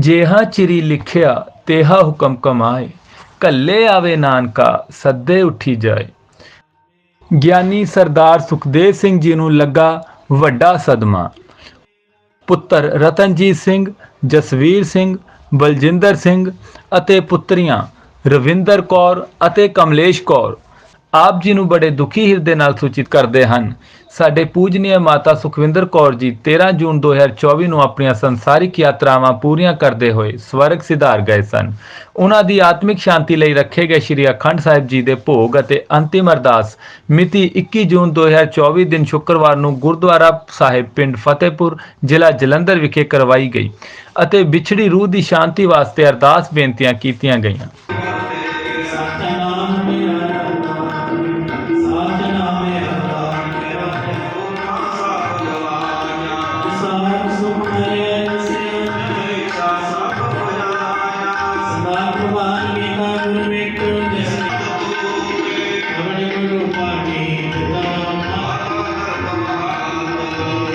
ਜੇਹਾ ਚਿਰੀ ਲਿਖਿਆ, ਤੇਹਾ ਹੁਕਮ ਕਮਾਏ। ਕੱਲੇ ਆਵੇ ਨਾਨਕਾ, ਸੱਦੇ ਉੱਠੀ ਜਾਏ। ਗਿਆਨੀ ਸਰਦਾਰ ਸੁਖਦੇਵ ਸਿੰਘ ਜੀ ਨੂੰ ਲੱਗਾ ਵੱਡਾ ਸਦਮਾ। ਪੁੱਤਰ ਰਤਨਜੀਤ ਸਿੰਘ, ਜਸਵੀਰ ਸਿੰਘ, ਬਲਜਿੰਦਰ ਸਿੰਘ ਅਤੇ ਪੁੱਤਰੀਆਂ ਰਵਿੰਦਰ ਕੌਰ ਅਤੇ ਕਮਲੇਸ਼ ਕੌਰ ਆਪ ਜੀ ਨੂੰ ਬੜੇ ਦੁਖੀ ਹਿਰਦੇ ਨਾਲ ਸੂਚਿਤ ਕਰਦੇ ਹਨ। ਸਾਡੇ ਪੂਜਨੀय ਮਾਤਾ ਸੁਖਵਿੰਦਰ ਕੌਰ ਜੀ 13 ਜੂਨ 2024 ਨੂੰ ਆਪਣੀਆਂ ਸੰਸਾਰਿਕ ਯਾਤਰਾਵਾਂ ਪੂਰੀਆਂ ਕਰਦੇ ਹੋਏ ਸਵਰਗ ਸਿਧਾਰ ਗਏ ਸਨ। ਉਹਨਾਂ ਦੀ ਆਤਮਿਕ ਸ਼ਾਂਤੀ ਲਈ ਰੱਖੇ ਗਏ ਸ੍ਰੀ ਅਖੰਡ ਸਾਹਿਬ ਜੀ ਦੇ ਭੋਗ ਅਤੇ ਅੰਤਿਮ ਅਰਦਾਸ ਮਿਤੀ 21 ਜੂਨ 2024 ਦਿਨ ਸ਼ੁੱਕਰਵਾਰ ਨੂੰ ਗੁਰਦੁਆਰਾ ਸਾਹਿਬ ਪਿੰਡ ਫਤਿਹਪੁਰ, ਜ਼ਿਲ੍ਹਾ ਜਲੰਧਰ ਵਿਖੇ ਕਰਵਾਈ ਗਈ ਅਤੇ ਵਿਛੜੀ ਰੂਹ ਦੀ ਸ਼ਾਂਤੀ ਵਾਸਤੇ ਅਰਦਾਸ ਬੇਨਤੀਆਂ ਕੀਤੀਆਂ ਗਈਆਂ।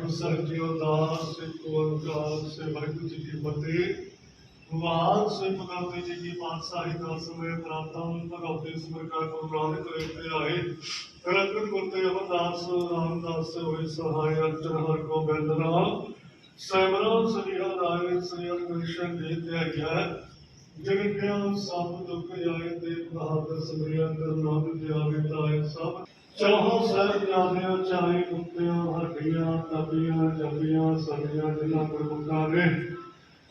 ਵਾਹਿਗੁਰੂ ਸਾਹਿਬ ਜੀ ਦਾਸ ਇੱਕ ਓੰਕਾਰ ਸੇ ਵਾਹਿਗੁਰੂ ਜੀ ਕੀ ਫਤਿਹ। ਵਾਲ ਸੇ ਭਗਵਤੀ ਜੀ ਕੀ ਪਾਤਸ਼ਾਹੀ ਦਾਸ ਸਮੇਂ ਪ੍ਰਾਤਮ ਭਗਵਤੀ ਸਮਰਕਾਰ ਗੁਰੂ ਨਾਨਕ ਦੇਵ ਤੇ ਆਏ। ਰਤਨ ਗੁਰਤੇ ਅਮਰਦਾਸ ਰਾਮਦਾਸ ਹੋਏ ਸਹਾਇ ਅਰਜਨ ਹਰ ਗੋਬਿੰਦ ਰਾਮ ਸੈਮਰੋ ਸ੍ਰੀ ਹਰਿ ਰਾਏ ਸ੍ਰੀ ਹਰਿ ਕ੍ਰਿਸ਼ਨ ਜੀ ਤੇ ਆਇਆ ਜਿਨ ਕਿਆ ਸਭ ਦੁੱਖ ਆਏ ਤੇ ਬਹਾਦਰ ਸਮਰਿਆ ਕਰ ਨਾਮ ਜਾਵੇ ਤਾਏ ਸਭ ਚਾਹੋ ਸਹਿਬ ਜਾਣਿਆ ਚਾਹੇ ਕੁੱਤਿਆਂ, ਹੱਡੀਆਂ ਤਪੀਆਂ ਜੰਮੀਆਂ, ਸੜੀਆਂ ਜਿਨ੍ਹਾਂ ਗੁਰਮੁਖਾਂ ਨੇ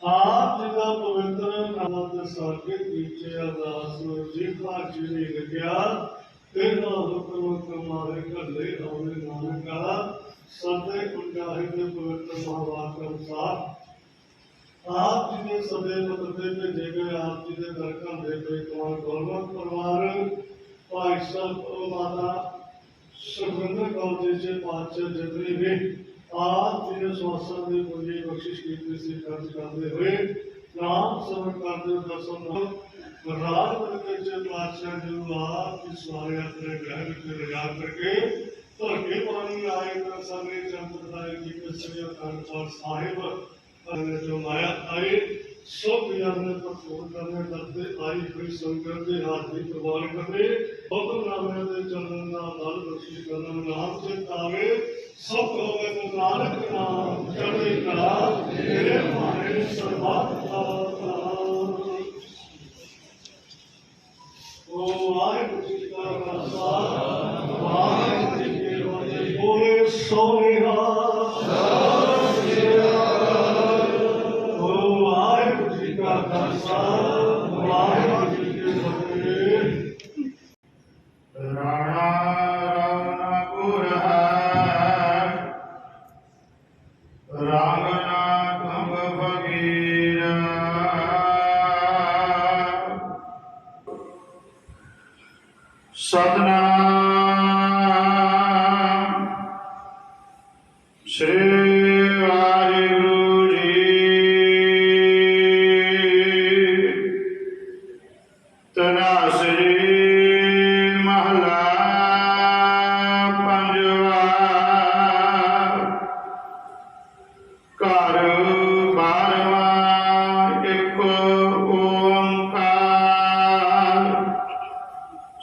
ਆਪ ਜੀ ਦਾ ਪਵਿੱਤਰ ਨਾਮ ਦੇ ਸਾਗੇ ਕੀਚੇ ਅਰਦਾਸ ਨੂੰ ਜੀ ਭਾਜੀ ਨੇ ਲਿਖਿਆ ਤੇਰਾ ਹੁਕਮ ਕਮਾਰੇ ਘੱਲੇ ਆਵੇ ਨਾਨਕਾ ਸਦੇ ਉਜਾਹੀ ਦੇ ਪਵਿੱਤਰ ਮਹਾਵਾਕ ਅਨੁਸਾਰ। ਆਪ ਜੀ ਦੇ ਸਦੇ ਮਤਲਬ ਦੇ ਭੇਜੇ ਗਏ, ਆਪ ਜੀ ਦੇ ਦਰ ਘਰ ਦੇ ਬੇਕਮਾਲ ਗੁਰਮਤ ਪਰਿਵਾਰ, ਭਾਈ ਸਾਹਿਬ ਮਾਤਾ ਸੁਖਵਿੰਦਰ ਕੌਰ ਜੀ ਦੇ ਪਾਚੇ ਜਿਤਨੇ ਵੀ ਆਪ ਜੀ ਨੇ ਸਵਾਸਾਂ ਦੀ ਪੂਰੀ ਬਖਸ਼ਿਸ਼ ਕੀਤੀ ਸੀ ਖਰਚ ਕਰਦੇ ਹੋਏ ਨਾਮ ਸਮਰ ਕਰਦੇ ਹੋਏ ਦਰਸ਼ਨ ਨਾਲ ਰਾਜ ਕਰਕੇ ਜੇ ਪਾਤਸ਼ਾਹ ਜੀ ਨੂੰ ਆਪ ਜੀ ਸਵਾਰੇ ਆਪਣੇ ਗ੍ਰਹਿ ਵਿੱਚ ਲਿਜਾ ਕਰਕੇ ਧਰਕੇ ਪਾਣੀ ਆਏ ਤਾਂ ਸਾਰੇ ਚੰਦ ਦਾ ਜੀ ਕੇ ਸ੍ਰੀ ਅਕਾਲ ਤਖਤ ਸਾਹਿਬ ਅਨੇ ਜੋ ਮਾਇਆ ਆਏ ਸੋ ਪਿਆਰ ਨੇ ਪਰਪੂਰ ਕਰਨੇ ਦਰਦੇ ਆਈ ਹੋਈ ਸੰਗਤ ਦੇ ਹੱਥ ਦੀ ਪ੍ਰਵਾਨ ਕਰੇ ਹੁਕਮ ਨਾਮੇ ਦੇ ਚਰਨ ਦਾ ਬਲ ਬਖਸ਼ਿਸ਼ ਕਰਨ, ਨਾਮ ਸੇ ਤਾਵੇ ਸਭ ਹੋਵੇ ਤੇ ਨਾਨਕ ਨਾਮ, ਚੜ੍ਹਦੀ ਕਲਾ, ਤੇਰੇ ਮਾਰੇ ਸਤਨਾਮ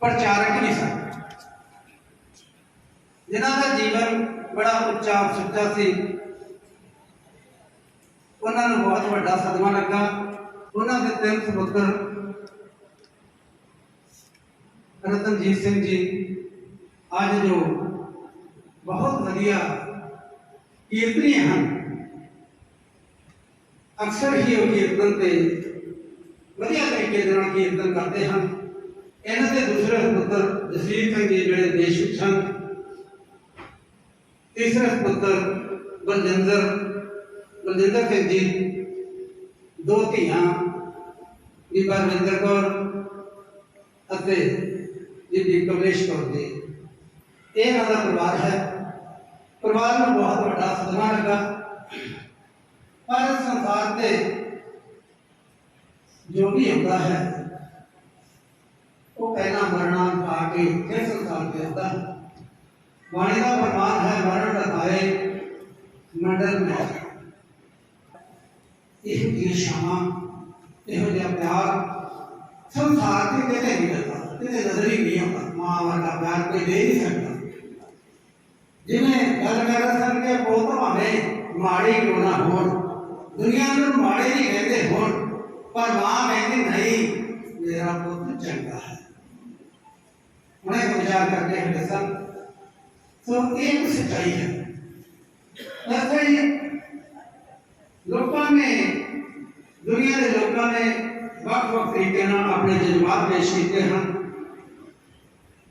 ਪ੍ਰਚਾਰਕ ਵੀ ਸਨ ਜਿਨ੍ਹਾਂ ਦਾ ਜੀਵਨ ਬੜਾ ਉੱਚਾ ਸੁੱਚਾ ਸੀ ਉਹਨਾਂ ਨੂੰ ਬਹੁਤ ਵੱਡਾ ਸਦਮਾ ਲੱਗਾ ਉਹਨਾਂ ਦੇ ਤਿੰਨ ਸੁਪੁੱਤਰ ਰਤਨਜੀਤ ਸਿੰਘ ਜੀ ਅੱਜ ਜੋ ਬਹੁਤ ਵਧੀਆ ਕੀਰਤਨੀ ਹਨ ਅਕਸਰ ਹੀ ਉਹ ਕੀਰਤਨ ਤੇ ਵਧੀਆ ਤਰੀਕੇ ਦੇ ਨਾਲ ਕੀਰਤਨ ਕਰਦੇ ਹਨ ਇਹਨਾਂ ਦੇ ਦੂਸਰੇ ਪੁੱਤਰ ਜਸਵੀਰ ਸਿੰਘ ਜੀ ਜਿਹੜੇ ਦੇਸ਼ ਵਿੱਚ ਹਨ ਤੀਸਰੇ ਪੁੱਤਰ ਬਲਜਿੰਦਰ ਬਲਜਿੰਦਰ ਸਿੰਘ ਜੀ, ਦੋ ਧੀਆਂ ਬੀਬਾ ਰਵਿੰਦਰ ਕੌਰ ਅਤੇ ਬੀਬੀ ਕਮਲੇਸ਼ ਕੌਰ ਜੀ। ਇਹ ਇਹਨਾਂ ਦਾ ਪਰਿਵਾਰ ਹੈ। ਪਰਿਵਾਰ ਨੂੰ ਬਹੁਤ ਵੱਡਾ ਸਦਮਾ ਲੱਗਾ। ਪਰ ਸੰਸਾਰ ਤੇ ਜੋ ਵੀ ਹੁੰਦਾ ਹੈ کے تریسٹھ سال کے اندر وانی کا فرمان ہے مرن رتائے مندر میں یہ کی شمع یہ جا پیار سنسار کے کہتے نہیں کرتا کہتے نظر ہی نہیں ہوتا ماں والا پیار کوئی دے نہیں سکتا جنہیں گل کر سن کے پوت ہمیں ماڑی کیوں نہ ہو دنیا میں ماڑی نہیں کہتے ہو پر ماں کہتی نہیں میرا پوت چنگا ہے تیار کرتے ہیں رسم تو ایک اسے چاہیے بس چاہیے لوگوں نے، دنیا کے لوگوں نے وقت وقت طریقے اپنے جذبات پیش کیتے ہیں۔